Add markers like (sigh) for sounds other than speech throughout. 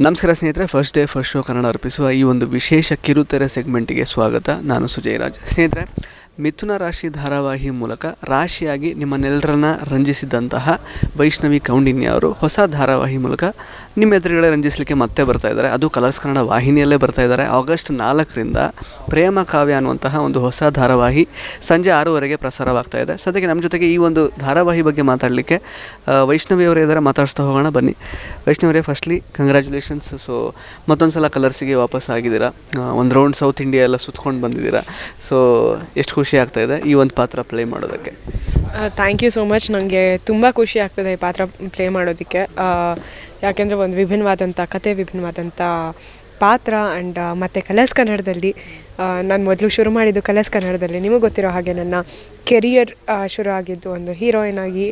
ನಮಸ್ಕಾರ ಸ್ನೇಹಿತರೆ first day first show Kannada ಅರ್ಪಿಸುವ ಈ ಒಂದು ವಿಶೇಷ ಕಿರುತೆರೆ ಸೆಗ್ಮೆಂಟಿಗೆ ಸ್ವಾಗತ. ನಾನು ಸುಜಯ್ ರಾಜ್. ಸ್ನೇಹಿತರೆ ಮಿಥುನ ರಾಶಿ ಧಾರಾವಾಹಿ ಮೂಲಕ ರಾಶಿಯಾಗಿ ನಿಮ್ಮನ್ನೆಲ್ಲರನ್ನ ರಂಜಿಸಿದಂತಹ ವೈಷ್ಣವಿ ಕೌಂಡಿನ್ಯ ಅವರು ಹೊಸ ಧಾರಾವಾಹಿ ಮೂಲಕ ನಿಮ್ಮ ಎದುರುಗಡೆ ರಂಜಿಸಲಿಕ್ಕೆ ಮತ್ತೆ ಬರ್ತಾ ಇದ್ದಾರೆ. ಅದು ಕಲರ್ಸ್ ಕನ್ನಡ ವಾಹಿನಿಯಲ್ಲೇ ಬರ್ತಾ ಇದ್ದಾರೆ. ಆಗಸ್ಟ್ ನಾಲ್ಕರಿಂದ ಪ್ರೇಮ ಕಾವ್ಯ ಅನ್ನುವಂತಹ ಒಂದು ಹೊಸ ಧಾರಾವಾಹಿ ಸಂಜೆ ಆರೂವರೆಗೆ ಪ್ರಸಾರವಾಗ್ತಾ ಇದೆ. ಸದ್ಯಕ್ಕೆ ನಮ್ಮ ಜೊತೆಗೆ ಈ ಒಂದು ಧಾರಾವಾಹಿ ಬಗ್ಗೆ ಮಾತಾಡಲಿಕ್ಕೆ ವೈಷ್ಣವಿ ಅವರೇ ಇದ್ದಾರೆ. ಮಾತಾಡಿಸ್ತಾ ಹೋಗೋಣ, ಬನ್ನಿ. ವೈಷ್ಣವರೇ ಫಸ್ಟ್ಲಿ ಕಂಗ್ರ್ಯಾಚುಲೇಷನ್ಸ್ ಸೊ ಮತ್ತೊಂದು ಸಲ ಕಲರ್ಸಿಗೆ ವಾಪಸ್ ಆಗಿದ್ದೀರಾ ಒಂದು ರೌಂಡ್ ಸೌತ್ ಇಂಡಿಯಾ ಎಲ್ಲ ಸುತ್ಕೊಂಡು ಬಂದಿದ್ದೀರಾ? ಸೊ ಎಷ್ಟು ಖುಷಿ. ಆಗ್ತಾ ಇದೆ ಈ ಒಂದು ಪಾತ್ರ ಪ್ಲೇ ಮಾಡೋದಕ್ಕೆ. ಥ್ಯಾಂಕ್ ಯು ಸೋ ಮಚ್ ನನಗೆ ತುಂಬ ಖುಷಿ ಆಗ್ತದೆ ಈ ಪಾತ್ರ ಪ್ಲೇ ಮಾಡೋದಕ್ಕೆ. ಯಾಕೆಂದರೆ ಒಂದು ವಿಭಿನ್ನವಾದಂಥ ಕತೆ ವಿಭಿನ್ನವಾದಂಥ ಪಾತ್ರ ಆ್ಯಂಡ್ ಮತ್ತು ಕಲರ್ಸ್ ಕನ್ನಡದಲ್ಲಿ ನಾನು ಮೊದಲು ಶುರು ಮಾಡಿದ್ದು ಕಲರ್ಸ್ ಕನ್ನಡದಲ್ಲಿ. ನಿಮಗೆ ಗೊತ್ತಿರೋ ಹಾಗೆ ನನ್ನ ಕೆರಿಯರ್ ಶುರು ಆಗಿದ್ದು ಒಂದು ಹೀರೋಯಿನ್ ಆಗಿ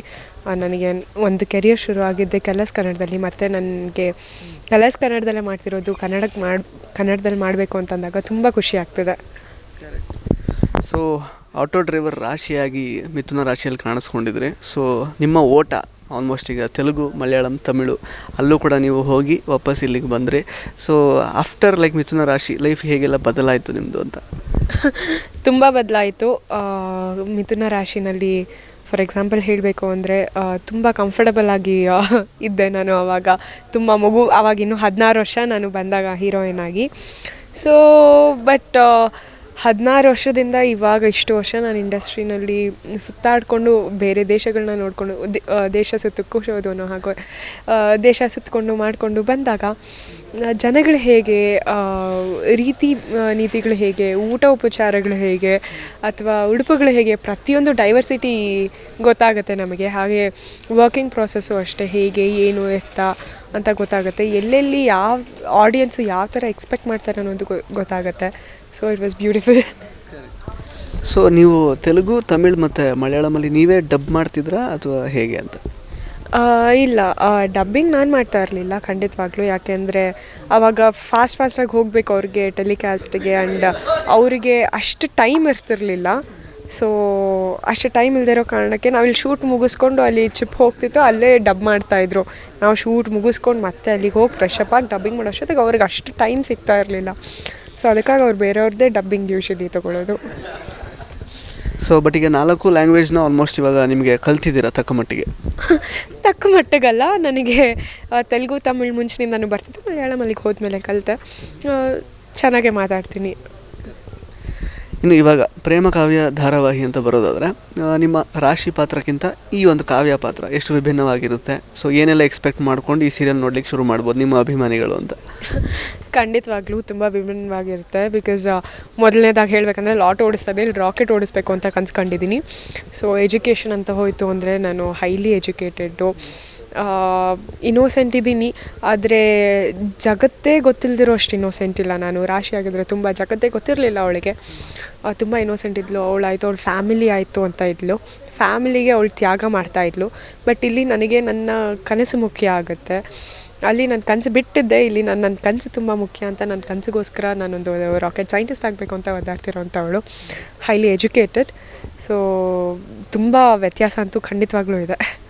ನನಗೆ ಒಂದು ಕೆರಿಯರ್ ಶುರು ಆಗಿದ್ದೆ ಕಲರ್ಸ್ ಕನ್ನಡದಲ್ಲಿ. ಮತ್ತು ನನಗೆ ಕಲರ್ಸ್ ಕನ್ನಡದಲ್ಲೇ ಮಾಡ್ತಿರೋದು ಕನ್ನಡಕ್ಕೆ ಮಾಡಿ ಕನ್ನಡದಲ್ಲಿ ಮಾಡಬೇಕು ಅಂತಂದಾಗ ತುಂಬ ಖುಷಿ ಆಗ್ತದೆ. ಸೊ ಆಟೋ ಡ್ರೈವರ್ ರಾಶಿಯಾಗಿ ಮಿಥುನ ರಾಶಿಯಲ್ಲಿ ಕಾಣಿಸ್ಕೊಂಡಿದ್ರಿ. ಸೊ ನಿಮ್ಮ ಓಟ ಆಲ್ಮೋಸ್ಟ್ ಈಗ ತೆಲುಗು, ಮಲಯಾಳಂ, ತಮಿಳು ಅಲ್ಲೂ ಕೂಡ ನೀವು ಹೋಗಿ ವಾಪಸ್ ಇಲ್ಲಿಗೆ ಬಂದರೆ. ಸೊ ಆಫ್ಟರ್ ಲೈಕ್ ಮಿಥುನ ರಾಶಿ ಲೈಫ್ ಹೇಗೆಲ್ಲ ಬದಲಾಯಿತು ನಿಮ್ಮದು ಅಂತ? (laughs) ತುಂಬ ಬದಲಾಯಿತು. ಮಿಥುನ ರಾಶಿನಲ್ಲಿ ಫಾರ್ ಎಕ್ಸಾಂಪಲ್ ಹೇಳಬೇಕು ಅಂದರೆ ತುಂಬ ಕಂಫರ್ಟಬಲ್ ಆಗಿ (laughs) ಇದ್ದೆ ನಾನು ಆವಾಗ ತುಂಬ ಮಗು ಆವಾಗ ಇನ್ನೂ ಹದಿನಾರು ವರ್ಷ ನಾನು ಬಂದಾಗ ಹೀರೋಯಿನ್ ಆಗಿ. ಸೊ ಬಟ್ ಹದಿನಾರು ವರ್ಷದಿಂದ ಇವಾಗ ಇಷ್ಟು ವರ್ಷ ನಾನು ಇಂಡಸ್ಟ್ರಿನಲ್ಲಿ ಸುತ್ತಾಡಿಕೊಂಡು ಬೇರೆ ದೇಶಗಳನ್ನ ನೋಡಿಕೊಂಡು ದೇಶ ಸುತ್ತಕ್ಕೂ ಅನ್ನೋ ಹಾಗೂ ದೇಶ ಸುತ್ತಕೊಂಡು ಮಾಡಿಕೊಂಡು ಬಂದಾಗ ಜನಗಳು ಹೇಗೆ ರೀತಿ ನೀತಿಗಳು ಹೇಗೆ, ಊಟ ಉಪಚಾರಗಳು ಹೇಗೆ, ಅಥವಾ ಉಡುಪುಗಳು ಹೇಗೆ, ಪ್ರತಿಯೊಂದು ಡೈವರ್ಸಿಟಿ ಗೊತ್ತಾಗುತ್ತೆ ನಮಗೆ. ಹಾಗೆ ವರ್ಕಿಂಗ್ ಪ್ರಾಸೆಸ್ಸು ಅಷ್ಟೇ, ಹೇಗೆ, ಏನು, ಎತ್ತ ಅಂತ ಗೊತ್ತಾಗುತ್ತೆ. ಎಲ್ಲೆಲ್ಲಿ ಯಾವ ಆಡಿಯನ್ಸು ಯಾವ ಥರ ಎಕ್ಸ್ಪೆಕ್ಟ್ ಮಾಡ್ತಾರೆ ಅನ್ನೋದು ಗೊತ್ತಾಗುತ್ತೆ. So it was beautiful so ನೀವು ತೆಲುಗು ತಮಿಳ್ ಮತ್ತು ಮಲಯಾಳಮಲ್ಲಿ ನೀವೇ ಡಬ್ ಮಾಡ್ತಿದ್ರಾ ಅಥವಾ ಹೇಗೆ ಅಂತ? ಇಲ್ಲ. ಡಬ್ಬಿಂಗ್ ನಾನು ಮಾಡ್ತಾ ಇರಲಿಲ್ಲ ಖಂಡಿತವಾಗ್ಲೂ. ಯಾಕೆಂದರೆ ಆವಾಗ ಫಾಸ್ಟ್ ಫಾಸ್ಟಾಗಿ ಹೋಗಬೇಕು ಅವ್ರಿಗೆ ಟೆಲಿಕಾಸ್ಟ್ಗೆ ಆ್ಯಂಡ್ ಅವರಿಗೆ ಅಷ್ಟು ಟೈಮ್ ಇರ್ತಿರ್ಲಿಲ್ಲ. ಸೊ ಅಷ್ಟು ಟೈಮ್ ಇಲ್ದಿರೋ ಕಾರಣಕ್ಕೆ ನಾವು ಇಲ್ಲಿ ಶೂಟ್ ಮುಗಿಸ್ಕೊಂಡು ಅಲ್ಲಿ ಚಿಪ್ ಹೋಗ್ತಿತ್ತು ಅಲ್ಲೇ ಡಬ್ ಮಾಡ್ತಾಯಿದ್ರು ನಾವು ಶೂಟ್ ಮುಗಿಸ್ಕೊಂಡು ಮತ್ತೆ ಅಲ್ಲಿಗೆ ಹೋಗಿ ಫ್ರೆಶ್ ಅಪ್ ಆಗಿ ಡಬ್ಬಿಂಗ್ ಮಾಡೋ ಅಷ್ಟೊತ್ತಿಗೆ ಅವ್ರಿಗೆ ಅಷ್ಟು ಟೈಮ್ ಸಿಗ್ತಾ ಇರಲಿಲ್ಲ. ಸೊ ಅದಕ್ಕಾಗಿ ಅವ್ರು ಬೇರೆಯವ್ರದ್ದೇ ಡಬ್ಬಿಂಗ್ ಯೂಶಲಿ ತಗೊಳ್ಳೋದು ಸೊ ಬಟ್ ಈಗ ನಾಲ್ಕು ಲ್ಯಾಂಗ್ವೇಜ್ನ ಆಲ್ಮೋಸ್ಟ್ ಇವಾಗ ನಿಮಗೆ ಕಲ್ತಿದ್ದೀರಾ ತಕ್ಕ ಮಟ್ಟಿಗೆ? (laughs) ತಕ್ಕ ಮಟ್ಟಿಗಲ್ಲ ನನಗೆ ತೆಲುಗು ತಮಿಳ್ ಮುಂಚಿನಿಂದನೂ ಬರ್ತಿತ್ತು ಮಲಯಾಳಂ ಅಲ್ಲಿಗೆ ಹೋದ್ಮೇಲೆ ಕಲಿತೆ. ಚೆನ್ನಾಗೆ ಮಾತಾಡ್ತೀನಿ. ಇನ್ನು ಇವಾಗ ಪ್ರೇಮ ಕಾವ್ಯ ಧಾರಾವಾಹಿ ಅಂತ ಬರೋದಾದರೆ ನಿಮ್ಮ ರಾಶಿ ಪಾತ್ರಕ್ಕಿಂತ ಈ ಒಂದು ಕಾವ್ಯ ಪಾತ್ರ ಎಷ್ಟು ವಿಭಿನ್ನವಾಗಿರುತ್ತೆ? ಸೊ ಏನೆಲ್ಲ ಎಕ್ಸ್ಪೆಕ್ಟ್ ಮಾಡ್ಕೊಂಡು ಈ ಸೀರಿಯಲ್ ನೋಡ್ಲಿಕ್ಕೆ ಶುರು ಮಾಡ್ಬೋದು ನಿಮ್ಮ ಅಭಿಮಾನಿಗಳು ಅಂತ? ಖಂಡಿತವಾಗ್ಲೂ ತುಂಬ ವಿಭಿನ್ನವಾಗಿರುತ್ತೆ. ಬಿಕಾಸ್ ಮೊದಲನೇದಾಗಿ ಹೇಳಬೇಕಂದ್ರೆ ಲಾಟ್ ಓಡಿಸ್ತದೆ, ಇಲ್ಲಿ ರಾಕೆಟ್ ಓಡಿಸ್ಬೇಕು ಅಂತ ಕನ್ಸ್ಕೊಂಡಿದ್ದೀನಿ ಸೊ ಎಜುಕೇಷನ್ ಅಂತ ಹೋಯಿತು ಅಂದರೆ ನಾನು ಹೈಲಿ ಎಜುಕೇಟೆಡ್ಡು ಇನ್ನೋಸೆಂಟ್ ಇದ್ದೀನಿ. ಆದರೆ ಜಗತ್ತೇ ಗೊತ್ತಿಲ್ಲದಿರೋ ಅಷ್ಟು ಇನ್ನೋಸೆಂಟ್ ಇಲ್ಲ ನಾನು. ರಾಶಿ ಆಗಿದ್ರೆ ತುಂಬ ಜಗತ್ತೇ ಗೊತ್ತಿರಲಿಲ್ಲ ಅವಳಿಗೆ. ತುಂಬ ಇನ್ನೋಸೆಂಟ್ ಇದ್ಲು. ಅವಳಾಯಿತು ಅವಳ ಫ್ಯಾಮಿಲಿ ಆಯಿತು ಅಂತ ಇದ್ಲು. ಫ್ಯಾಮಿಲಿಗೆ ಅವಳು ತ್ಯಾಗ ಮಾಡ್ತಾ ಇದ್ಲು. ಬಟ್ ಇಲ್ಲಿ ನನಗೆ ನನ್ನ ಕನಸು ಮುಖ್ಯ ಆಗುತ್ತೆ. ಅಲ್ಲಿ ನನ್ನ ಕನಸು ಬಿಟ್ಟಿದ್ದೆ, ಇಲ್ಲಿ ನನ್ನ ನನ್ನ ಕನಸು ತುಂಬ ಮುಖ್ಯ ಅಂತ ನನ್ನ ಕನಸಿಗೋಸ್ಕರ ನಾನೊಂದು ರಾಕೆಟ್ ಸೈಂಟಿಸ್ಟ್ ಆಗಬೇಕು ಅಂತ ಒದ್ದಾಡ್ತಿರೋವಂಥವಳು ಹೈಲಿ ಎಜುಕೇಟೆಡ್ ಸೊ ತುಂಬ ವ್ಯತ್ಯಾಸ ಅಂತೂ ಖಂಡಿತವಾಗ್ಲೂ ಇದೆ.